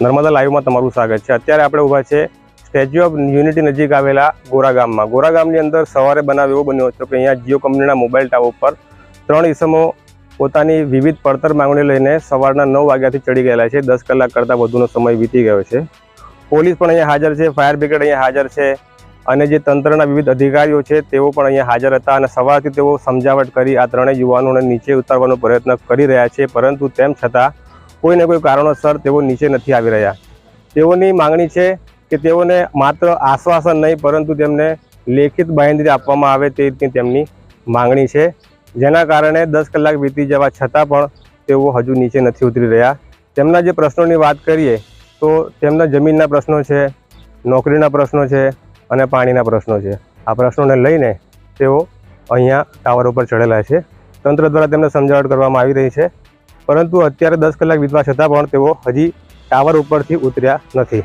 નર્મદા લાઈવમાં તમારું સ્વાગત છે. અત્યારે આપણે ઊભા છે સ્ટેચ્યુ ઓફ યુનિટી નજીક આવેલા ગોરા ગામમાં. ગોરા ગામની અંદર સવારે બનાવ એવો બન્યો હતો કે અહીંયા જીઓ કંપનીના મોબાઈલ ટાવર પર ત્રણ ઇસમો પોતાની વિવિધ પડતર માંગણી લઈને સવારના નવ વાગ્યાથી ચડી ગયેલા છે. દસ કલાક કરતાં વધુનો સમય વીતી ગયો છે. પોલીસ પણ અહીંયા હાજર છે. ફાયર બ્રિગેડ અહીંયા હાજર છે અને જે તંત્રના વિવિધ અધિકારીઓ છે તેઓ પણ અહીંયા હાજર હતા અને સવારથી તેઓ સમજાવટ કરી આ ત્રણેય યુવાનોને નીચે ઉતારવાનો પ્રયત્ન કરી રહ્યા છે. પરંતુ તેમ છતાં કોઈને કોઈ કારણોસર તેઓ નીચે નથી આવી રહ્યા. તેઓની માંગણી છે કે તેઓને માત્ર આશ્વાસન નહીં, પરંતુ તેમને લેખિત બાંહેધરી આપવામાં આવે તે રીતની તેમની માંગણી છે. જેના કારણે દસ કલાક વીતી જવા છતાં પણ તેઓ હજુ નીચે નથી ઉતરી રહ્યા. તેમના જે પ્રશ્નોની વાત કરીએ, તો તેમના જમીનના પ્રશ્નો છે, નોકરીના પ્રશ્નો છે અને પાણીના પ્રશ્નો છે. આ પ્રશ્નોને લઈને તેઓ અહીંયા ટાવર ઉપર ચડેલા છે. તંત્ર દ્વારા તેમને સમજાવટ કરવામાં આવી રહી છે. પરંતુ અત્યારે દસ કલાક વીતવા છતાં પણ તેઓ હજી ટાવર ઉપરથી ઉતર્યા નથી.